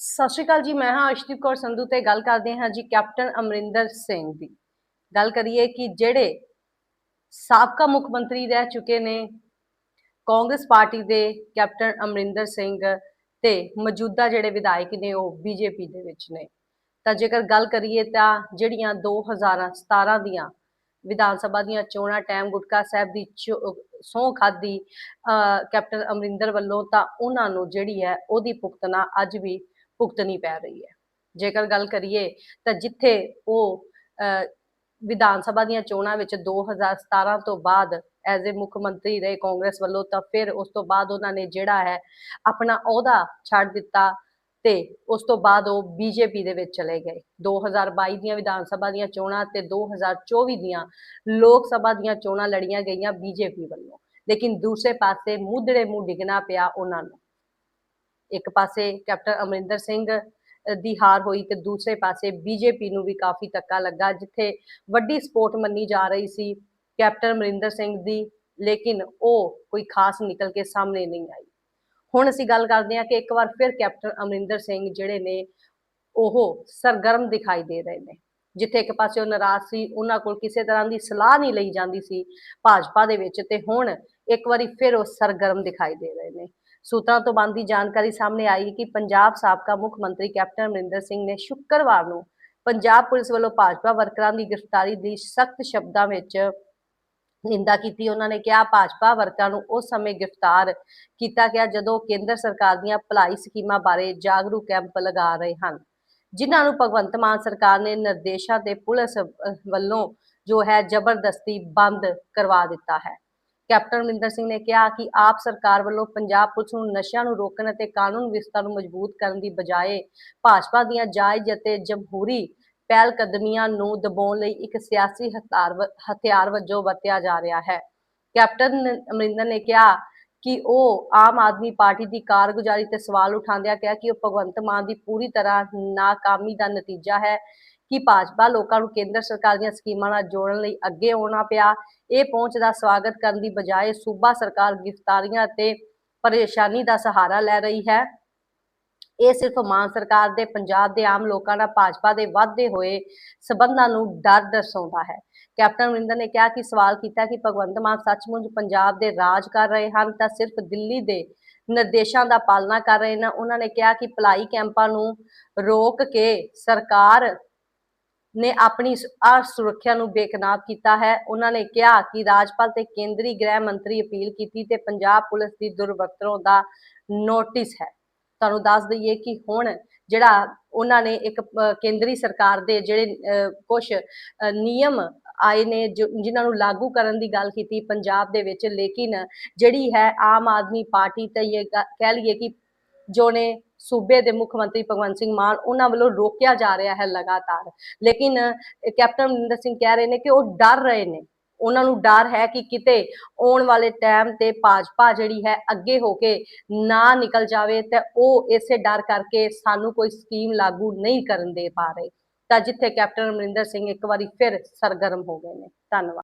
ਸਤਿ ਸ਼੍ਰੀ ਅਕਾਲ ਜੀ, ਮੈਂ ਹਾਂ ਅਸ਼ਦੀਪ ਕੌਰ ਸੰਧੂ ਤੇ ਗੱਲ ਕਰਦੇ ਹਾਂ ਜੀ ਕੈਪਟਨ ਅਮਰਿੰਦਰ ਸਿੰਘ ਦੀ। ਗੱਲ ਕਰੀਏ ਕਿ ਜਿਹੜੇ ਸਾਬਕਾ ਮੁੱਖ ਮੰਤਰੀ ਰਹਿ ਚੁੱਕੇ ਨੇ, ਕਾਂਗਰਸ ਪਾਰਟੀ ਦੇ ਕੈਪਟਨ ਅਮਰਿੰਦਰ ਸਿੰਘ ਤੇ ਮੌਜੂਦਾ ਜਿਹੜੇ ਵਿਧਾਇਕ ਨੇ ਉਹ ਬੀਜੇਪੀ ਦੇ ਵਿੱਚ ਨੇ। ਤਾਂ ਜੇਕਰ ਗੱਲ ਕਰੀਏ ਤਾਂ ਜਿਹੜੀਆਂ 2017 ਦੀਆਂ ਵਿਧਾਨ ਸਭਾ ਦੀਆਂ ਚੋਣਾਂ, ਟਾਈਮ ਗੁਟਕਾ ਸਾਹਿਬ ਦੀ ਸੌ ਖਾਦੀ ਕੈਪਟਨ ਅਮਰਿੰਦਰ ਵੱਲੋਂ ਤਾਂ ਉਹਨਾਂ ਨੂੰ ਜਿਹੜੀ ਹੈ ਉਹਦੀ ਭੁਗਤਣਾ ਅੱਜ ਵੀ ਭੁਗਤਣੀ ਪੈ ਰਹੀ ਹੈ। ਜੇਕਰ ਗੱਲ ਕਰੀਏ ਤਾਂ ਜਿੱਥੇ ਉਹ ਅਹ, ਵਿਧਾਨ ਸਭਾ ਦੀਆਂ ਚੋਣਾਂ ਵਿੱਚ 2017 ਤੋਂ ਬਾਅਦ ਐਜ਼ ਅ ਮੁੱਖ ਮੰਤਰੀ ਰਹੇ ਕਾਂਗਰਸ ਵੱਲੋਂ ਤਾਂ ਫਿਰ ਉਸ ਤੋਂ ਬਾਅਦ ਉਹਨਾਂ ਨੇ ਜਿਹੜਾ ਹੈ ਆਪਣਾ ਅਹੁਦਾ ਛੱਡ ਦਿੱਤਾ ਤੇ ਉਸ ਤੋਂ ਬਾਅਦ ਉਹ ਬੀਜੇਪੀ ਦੇ ਵਿੱਚ ਚਲੇ ਗਏ। 2022 ਦੀਆਂ ਵਿਧਾਨ ਸਭਾ ਦੀਆਂ ਚੋਣਾਂ ਤੇ 2024 ਦੀਆਂ ਲੋਕ ਸਭਾ ਦੀਆਂ ਚੋਣਾਂ ਲੜੀਆਂ ਗਈਆਂ ਬੀਜੇਪੀ ਵੱਲੋਂ। ਲੇਕਿਨ ਦੂਸਰੇ ਪਾਸੇ ਮੁੱਦੜੇ ਮੂੰਹ ਡਿੱਗਣਾ ਪਿਆ ਉਹਨਾਂ ਨੂੰ। ਇੱਕ ਪਾਸੇ ਕੈਪਟਨ ਅਮਰਿੰਦਰ ਸਿੰਘ ਦੀ ਹਾਰ ਹੋਈ ਤੇ ਦੂਸਰੇ ਪਾਸੇ ਬੀਜੇਪੀ ਨੂੰ ਵੀ ਕਾਫੀ ਧੱਕਾ ਲੱਗਾ, ਜਿੱਥੇ ਵੱਡੀ ਸਪੋਰਟ ਮੰਨੀ ਜਾ ਰਹੀ ਸੀ ਕੈਪਟਨ ਅਮਰਿੰਦਰ ਸਿੰਘ ਦੀ, ਲੇਕਿਨ ਉਹ ਕੋਈ ਖਾਸ ਨਿਕਲ ਕੇ ਸਾਹਮਣੇ ਨਹੀਂ ਆਈ। ਹੁਣ ਅਸੀਂ ਗੱਲ ਕਰਦੇ ਹਾਂ ਕਿ ਇੱਕ ਵਾਰ ਫਿਰ ਕੈਪਟਨ ਅਮਰਿੰਦਰ ਸਿੰਘ ਜਿਹੜੇ ਨੇ, ਉਹ ਸਰਗਰਮ ਦਿਖਾਈ ਦੇ ਰਹੇ ਨੇ, ਜਿੱਥੇ ਇੱਕ ਪਾਸੇ ਉਹ ਨਾਰਾਜ਼ ਸੀ, ਉਹਨਾਂ ਕੋਲ ਕਿਸੇ ਤਰ੍ਹਾਂ ਦੀ ਸਲਾਹ ਨਹੀਂ ਲਈ ਜਾਂਦੀ ਸੀ ਭਾਜਪਾ ਦੇ ਵਿੱਚ ਤੇ ਹੁਣ ਇੱਕ ਵਾਰੀ ਫਿਰ ਉਹ ਸਰਗਰਮ ਦਿਖਾਈ ਦੇ ਰਹੇ ਨੇ। ਸੂਤਰਾਂ ਤੋਂ ਬੰਦੀ ਜਾਣਕਾਰੀ ਸਾਹਮਣੇ ਆਈ ਕਿ ਪੰਜਾਬ ਸਾਬਕਾ ਮੁੱਖ ਮੰਤਰੀ ਕੈਪਟਨ ਅਮਰਿੰਦਰ ਸਿੰਘ ਨੇ ਸ਼ੁੱਕਰਵਾਰ ਨੂੰ ਪੰਜਾਬ ਪੁਲਿਸ ਵੱਲੋਂ ਭਾਜਪਾ ਵਰਕਰਾਂ ਦੀ ਗ੍ਰਿਫਤਾਰੀ ਦੀ ਸਖਤ ਸ਼ਬਦਾਂ ਵਿੱਚ ਨਿੰਦਾ ਕੀਤੀ। ਉਹਨਾਂ ਨੇ ਕਿਹਾ, ਭਾਜਪਾ ਵਰਕਰਾਂ ਨੂੰ ਉਸ ਸਮੇਂ ਗ੍ਰਿਫਤਾਰ ਕੀਤਾ ਗਿਆ ਜਦੋਂ ਕੇਂਦਰ ਸਰਕਾਰ ਦੀਆਂ ਭਲਾਈ ਸਕੀਮਾਂ ਬਾਰੇ ਜਾਗਰੂਕ ਕੈਂਪ ਲਗਾ ਰਹੇ ਹਨ। ਜਿਨ੍ਹਾਂ ਨੂੰ ਭਗਵੰਤ ਮਾਨ ਸਰਕਾਰ ਨੇ ਨਿਰਦੇਸ਼ਾਂ ਤੇ ਪੁਲਿਸ ਵੱਲੋਂ ਜੋ ਹੈ ਜ਼ਬਰਦਸਤੀ ਬੰਦ ਕਰਵਾ ਦਿੱਤਾ ਹੈ। ਕੈਪਟਨ ਅਮਰਿੰਦਰ ਸਿੰਘ ਨੇ ਕਿਹਾ ਕਿ ਆਪ ਸਰਕਾਰ ਵੱਲੋਂ ਪੰਜਾਬ ਪੁਲਿਸ ਨੂੰ ਨਸ਼ਿਆਂ ਨੂੰ ਰੋਕਣ ਅਤੇ ਕਾਨੂੰਨ ਵਿਵਸਥਾ ਨੂੰ ਮਜ਼ਬੂਤ ਕਰਨ ਦੀ ਬਜਾਏ ਭਾਜਪਾ ਦੀਆਂ ਜਾਇਜ਼ ਅਤੇ ਜਮਹੂਰੀ ਪਹਿਲ ਕਦਮੀਆਂ ਨੂੰ ਦਬਾਉਣ ਲਈ ਇੱਕ ਸਿਆਸੀ ਹਥਿਆਰ ਹਥਿਆਰ ਵਜੋਂ ਵਰਤਿਆ ਜਾ ਰਿਹਾ ਹੈ। ਕੈਪਟਨ ਅਮਰਿੰਦਰ ਨੇ ਕਿਹਾ ਕਿ ਉਹ ਆਮ ਆਦਮੀ ਪਾਰਟੀ ਦੀ ਕਾਰਗੁਜ਼ਾਰੀ ਤੇ ਸਵਾਲ ਉਠਾਉਂਦਿਆਂ ਕਿਹਾ ਕਿ ਉਹ ਭਗਵੰਤ ਮਾਨ ਦੀ ਪੂਰੀ ਤਰ੍ਹਾਂ ਨਾਕਾਮੀ ਦਾ ਨਤੀਜਾ ਹੈ। ਕਿ ਭਾਜਪਾ ਲੋਕਾਂ ਨੂੰ ਕੇਂਦਰ ਸਰਕਾਰ ਦੀਆਂ ਸਕੀਮਾਂ ਨਾਲ ਜੋੜਨ ਲਈ ਅੱਗੇ ਆਉਣਾ ਪਿਆ। ਇਹ ਪਹੁੰਚ ਦਾ ਸਵਾਗਤ ਕਰਨ ਦੀ ਬਜਾਏ ਸੂਬਾ ਸਰਕਾਰ ਗ੍ਰਿਫਤਾਰੀਆਂ ਅਤੇ ਪਰੇਸ਼ਾਨੀ ਦਾ ਸਹਾਰਾ ਲੈ ਰਹੀ ਹੈ। ਇਹ ਸਿਰਫ ਮਾਨ ਸਰਕਾਰ ਦੇ, ਪੰਜਾਬ ਦੇ ਆਮ ਲੋਕਾਂ ਨਾਲ ਭਾਜਪਾ ਦੇ ਵੱਧਦੇ ਹੋਏ ਸਬੰਧਾਂ ਨੂੰ ਡਰ ਦਰਸਾਉਂਦਾ ਹੈ। ਕੈਪਟਨ ਅਮਰਿੰਦਰ ਨੇ ਕਿਹਾ ਕਿ ਸਵਾਲ ਕੀਤਾ ਕਿ ਭਗਵੰਤ ਮਾਨ ਸੱਚਮੁੱਚ ਪੰਜਾਬ ਦੇ ਰਾਜ ਕਰ ਰਹੇ ਹਨ ਤਾਂ ਸਿਰਫ ਦਿੱਲੀ ਦੇ ਨਿਰਦੇਸ਼ਾਂ ਦਾ ਪਾਲਣਾ ਕਰ ਰਹੇ ਨੇ। ਉਹਨਾਂ ਨੇ ਕਿਹਾ ਕਿ ਭਲਾਈ ਕੈਂਪਾਂ ਨੂੰ ਰੋਕ ਕੇ ਸਰਕਾਰ ਨੇ ਆਪਣੀ ਸੁਰੱਖਿਆ ਨੂੰ ਬੇਖਨਾਬ ਕੀਤਾ ਹੈ। ਉਹਨਾਂ ਨੇ ਕਿਹਾ ਕਿ ਰਾਜਪਾਲ ਤੇ ਕੇਂਦਰੀ ਗ੍ਰਹਿ ਮੰਤਰੀ ਅਪੀਲ ਕੀਤੀ ਤੇ ਪੰਜਾਬ ਪੁਲਿਸ ਦੀ ਦੁਰਵਰਤੋਂ ਦਾ ਨੋਟਿਸ ਹੈ। ਤੁਹਾਨੂੰ ਦੱਸ ਦਈਏ ਕਿ ਹੁਣ ਜਿਹੜਾ ਉਹਨਾਂ ਨੇ ਇੱਕ ਕੇਂਦਰੀ ਸਰਕਾਰ ਦੇ ਜਿਹੜੇ ਕੁਝ ਨਿਯਮ ਆਏ ਨੇ ਜੋ- ਜਿਨ੍ਹਾਂ ਨੂੰ ਲਾਗੂ ਕਰਨ ਦੀ ਗੱਲ ਕੀਤੀ ਪੰਜਾਬ ਦੇ ਵਿੱਚ। ਲੇਕਿਨ ਜਿਹੜੀ ਹੈ ਆਮ ਆਦਮੀ ਪਾਰਟੀ ਤੇ ਇਹ ਕਹਿ ਲਈਏ ਕਿ ਜੋ ਨੇ ਸੂਬੇ ਦੇ ਮੁੱਖ ਮੰਤਰੀ ਭਗਵੰਤ ਸਿੰਘ ਮਾਨ ਉਹਨਾਂ ਵੱਲੋਂ ਰੋਕਿਆ ਜਾ ਰਿਹਾ ਹੈ ਲਗਾਤਾਰ। ਲੇਕਿਨ ਕੈਪਟਨ ਅਮਰਿੰਦਰ ਸਿੰਘ ਕਹਿ ਰਹੇ ਨੇ ਕਿ ਉਹ ਡਰ ਰਹੇ ਨੇ। ਉਹਨਾਂ ਨੂੰ ਡਰ ਹੈ ਕਿ ਕਿਤੇ ਆਉਣ ਵਾਲੇ ਟਾਈਮ ਤੇ ਭਾਜਪਾ ਜਿਹੜੀ ਹੈ ਅੱਗੇ ਹੋ ਕੇ ਨਾ ਨਿਕਲ ਜਾਵੇ ਤੇ ਉਹ ਇਸੇ ਡਰ ਕਰਕੇ ਸਾਨੂੰ ਕੋਈ ਸਕੀਮ ਲਾਗੂ ਨਹੀਂ ਕਰਨ ਦੇ ਪਾ ਰਹੇ। ਤਾਂ ਜਿੱਥੇ ਕੈਪਟਨ ਅਮਰਿੰਦਰ ਸਿੰਘ ਇੱਕ ਵਾਰੀ ਫਿਰ ਸਰਗਰਮ ਹੋ ਗਏ ਨੇ। ਧੰਨਵਾਦ।